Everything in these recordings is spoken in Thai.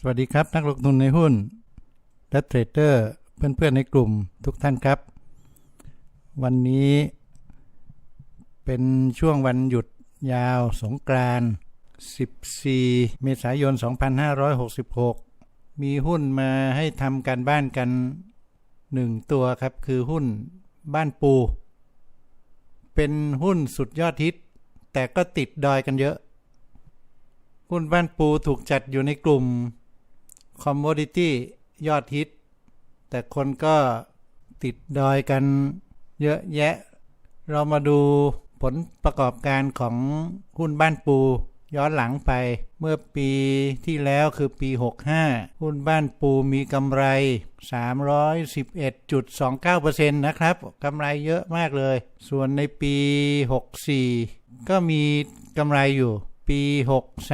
สวัสดีครับ นักลงทุนในหุ้นและเทรดเดอร์เพื่อนๆในกลุ่มทุกท่านครับ วันนี้เป็นช่วงวันหยุดยาวสงกรานต์14 เมษายน 2566 มีหุ้นมาให้ทำการบ้านกันหนึ่งตัวครับ คือหุ้นบ้านปู เป็นหุ้นสุดยอดฮิต แต่ก็ติดดอยกันเยอะ หุ้นบ้านปูถูกจัดอยู่ในกลุ่ม คอม m o ดิตี้ยอดฮิต แต่คนก็ติดดอยกันเยอะแยะ เรามาดูผลประกอบการของหุ้นบ้านปู ย้อนหลังไปเมื่อปีที่แล้วคือปี 65 หุ้นบ้านปูมีกำไร 311.29%นะครับกำไรเยอะมากเลย ส่วนในปี 64 ก็มีกำไรอยู่ ปี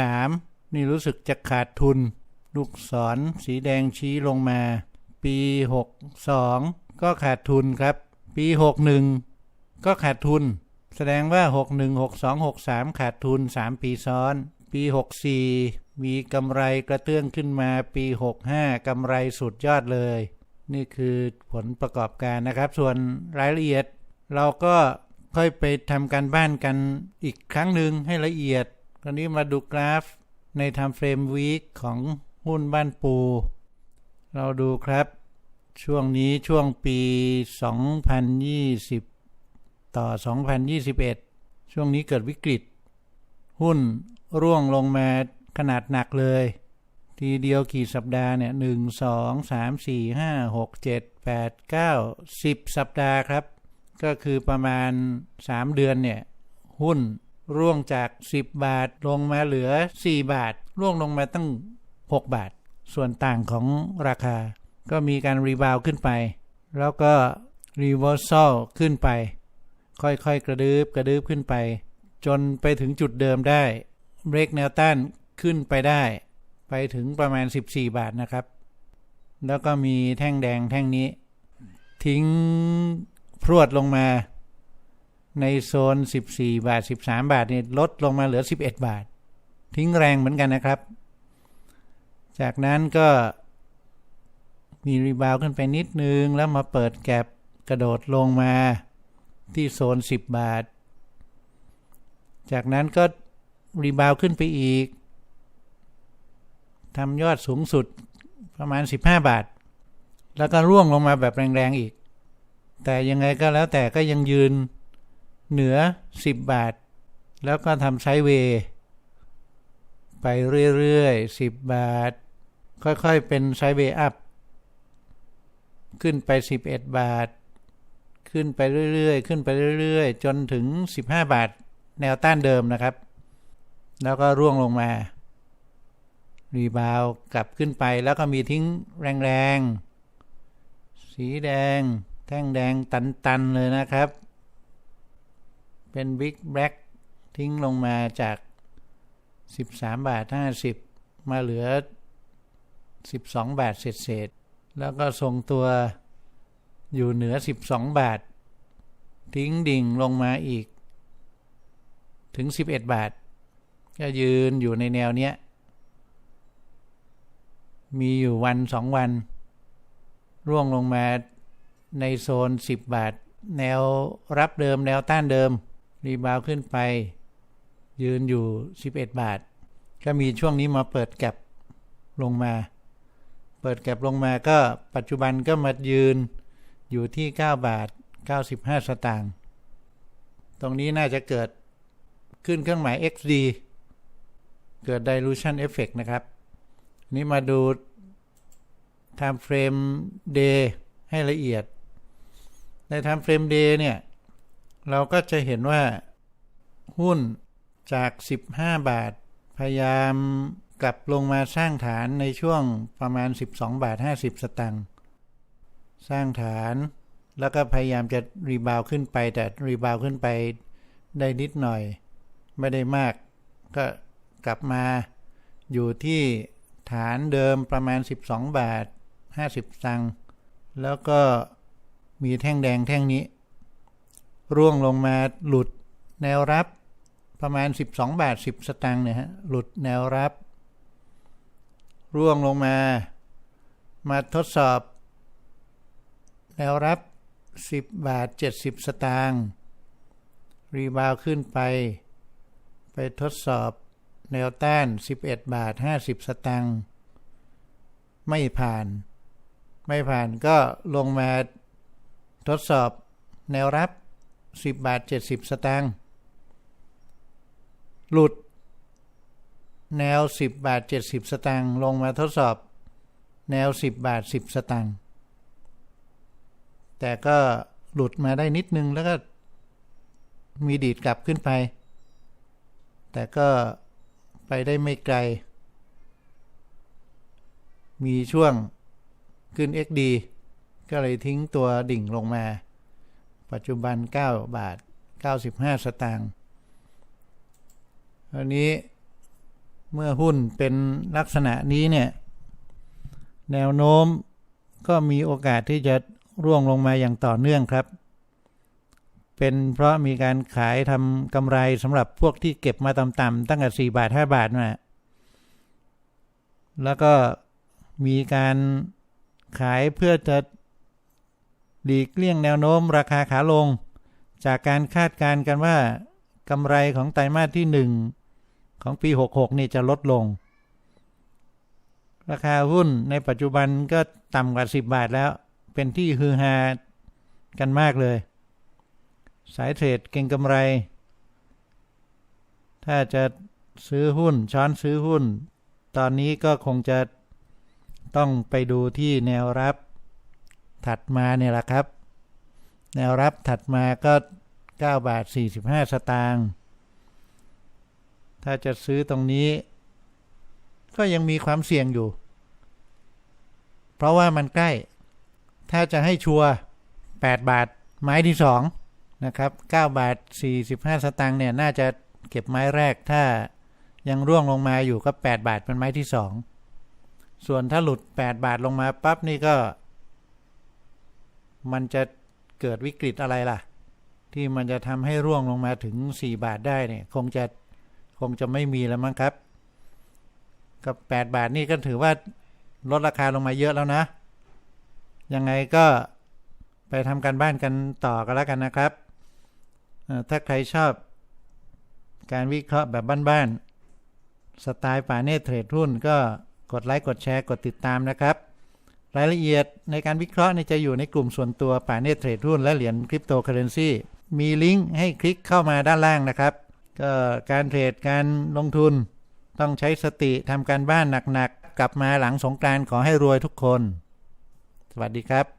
63 นี่รู้สึกจะขาดทุน ลูกศรสีแดงชี้ลงมา ปี 62 ก็ขาดทุนครับ ปี 61 ก็ขาดทุน แสดงว่า 61 62 63 ขาดทุน 3 ปีซ้อน ปี 64 มีกำไรกระเตื้องขึ้นมาปี 65 กำไรสุดยอดเลย นี่คือผลประกอบการนะครับ ส่วนรายละเอียด เราก็ค่อยไปทำการบ้านกันอีกครั้งหนึ่งให้ละเอียดคราวนี้มาดูกราฟใน Time Frame Week ของ หุ้นบ้านปู เราดูครับ ช่วงนี้ช่วงปี 2020 ต่อ 2021 ช่วงนี้เกิดวิกฤต หุ้นร่วงลงมาขนาดหนักเลย ทีเดียวกี่สัปดาห์เนี่ยหนึ่งสองสามสี่ห้าหกเจ็ดแปดเก้าสิบสัปดาห์ครับ ก็คือประมาณ3เดือนเนี่ย หุ้นร่วงจาก 10 บาทลงมาเหลือ 4 บาท ร่วงลงมาตั้ง 6 บาท ส่วนต่างของราคา ก็มีการรีบาวขึ้นไป แล้วก็รีเวอร์ซลขึ้นไป ค่อยๆ กระดึบกระดึบขึ้นไป จนไปถึงจุดเดิมได้เบรกแนวต้านขึ้นไปได้ ไปถึงประมาณ 14 บาทนะครับ แล้วก็มีแท่งแดงแท่งนี้ ทิ้งพรวดลงมา ในโซน 14 บาท 13 บาทนี่ลดลงมาเหลือ 11 บาท ทิ้งแรงเหมือนกันนะครับ จากนั้นก็มีรีบาวขึ้นไปนิดนึง แล้วมาเปิดแก็บกระโดดลงมาที่โซน 10 บาท จากนั้นก็รีบาวขึ้นไปอีกทำยอดสูงสุดประมาณ 15 บาท แล้วก็ร่วงลงมาแบบแรงๆอีก แต่ยังไงก็แล้วแต่ก็ยังยืนเหนือ 10 บาท แล้วก็ทำไซด์เวย์ไปเรื่อยๆ 10 บาท ค่อยๆเป็นไซเวย์อัพขึ้นไป 11 บาท ขึ้นไปเรื่อยๆ ขึ้นไปเรื่อยๆ จนถึง 15 บาท แนวต้านเดิมนะครับ แล้วก็ร่วงลงมา รีบาวกลับขึ้นไปแล้วก็มีทิ้งแรงๆ สีแดง แท่งแดงตันๆ เลยนะครับ เป็นบิ๊กแบล็กทิ้งลงมาจาก 13 บาท 50 มาเหลือ 12 บาทเศษๆแล้วก็ทรงตัวอยู่เหนือ 12 บาท ทิ้งดิ่งลงมาอีก ถึง 11 บาท ก็ยืนอยู่ในแนวเนี้ย มีอยู่วันสองวัน ร่วงลงมาในโซน 10 บาท แนวรับเดิมแนวต้านเดิม รีบาวขึ้นไป ยืนอยู่ 11 บาท ก็มีช่วงนี้มาเปิดแก็บลงมา เปิดแก็บลงมาก็ปัจจุบันก็มายืนอยู่ที่ 9 บาท 95 สตางค์ตรงนี้น่าจะเกิดขึ้นเครื่องหมาย XD เกิด dilution effect นะครับ นี่มาดู time frame day ให้ละเอียด ใน time frame day เนี่ย เราก็จะเห็นว่าหุ้นจาก 15 บาท พยายาม กลับลงมาสร้างฐานในช่วงประมาณ 12 บาท 50 สตางค์สร้างฐานแล้วก็พยายามจะรีบาวขึ้นไป แต่รีบาวขึ้นไปได้นิดหน่อย ไม่ได้มาก ก็กลับมาอยู่ที่ฐานเดิมประมาณ 12 บาท 50ตังค์แล้วก็มีแท่งแดงแท่งนี้ ร่วงลงมาหลุดแนวรับประมาณ 12 บาท 10 สตางค์เนี่ยฮะหลุดแนวรับ ร่วงลงมา มาทดสอบ แนวรับ 10 บาท 70 สตางค์รีบาวขึ้นไป ไปทดสอบแนวต้าน 11 บาท 50 สตางค์ไม่ผ่าน ไม่ผ่านก็ลงมาทดสอบแนวรับ 10 บาท 70 สตางค์หลุด แนว 10 บาท 70 สตางค์ลงมาทดสอบ แนว 10 บาท 10 สตางค์แต่ก็หลุดมาได้นิดนึงแล้วก็มีดีดกลับขึ้นไป แต่ก็ไปได้ไม่ไกล มีช่วงขึ้น XD ก็เลยทิ้งตัวดิ่งลงมา ปัจจุบัน 9 บาท 95 สตางค์อันนี้ เมื่อหุ้นเป็นลักษณะนี้เนี่ย แนวโน้มก็มีโอกาสที่จะร่วงลงมาอย่างต่อเนื่องครับ เป็นเพราะมีการขายทำกำไรสำหรับพวกที่เก็บมาต่ำๆตั้งแต่ 4 บาท 5 บาทมาแล้วก็มีการขายเพื่อจะหลีกเลี่ยงแนวโน้มราคาขาลง จากการคาดการณ์กันว่ากำไรของไตรมาสที่ 1 ของปี 66 นี่จะลดลง ราคาหุ้นในปัจจุบันก็ต่ำกว่า 10 บาทแล้ว เป็นที่ฮือฮากันมากเลย สายเทรดเก่งกำไร ถ้าจะซื้อหุ้นช้อนซื้อหุ้น ตอนนี้ก็คงจะต้องไปดูที่แนวรับถัดมาเนี่ยแหละครับ แนวรับถัดมาก็ 9 บาท 45 สตางค์ ถ้าจะซื้อตรงนี้ ก็ยังมีความเสี่ยงอยู่ เพราะว่ามันใกล้ ถ้าจะให้ชัวร์8บาทไม้ที่2นะครับ9บาท 45 สตางค์เนี่ยน่าจะเก็บไม้แรกถ้ายังร่วงลงมาอยู่ก็ 8 บาทเป็นไม้ที่ 2 ส่วนถ้าหลุด 8 บาทลงมาปั๊บนี่ก็ มันจะเกิดวิกฤตอะไรล่ะ ที่มันจะทำให้ร่วงลงมาถึง 4 บาทได้เนี่ยคงจะ คงจะไม่มีแล้วมั้งครับ กับ 8 บาทนี่ก็ถือว่าลดราคาลงมาเยอะแล้วนะ ยังไงก็ไปทำการบ้านกันต่อกันแล้วกันนะครับ ถ้าใครชอบการวิเคราะห์แบบบ้านๆ สไตล์ป่าเนตเทรดหุ้นก็กดไลค์กดแชร์กดติดตามนะครับ รายละเอียดในการวิเคราะห์จะอยู่ในกลุ่มส่วนตัวป่าเนตเทรดหุ้นและเหรียญคริปโตเคอเรนซีมีลิงก์ให้คลิกเข้ามาด้านล่างนะครับ ก็การเทรดการลงทุนต้องใช้สติทำการบ้านหนักๆกลับมาหลังสงกรานต์ขอให้รวยทุกคน สวัสดีครับ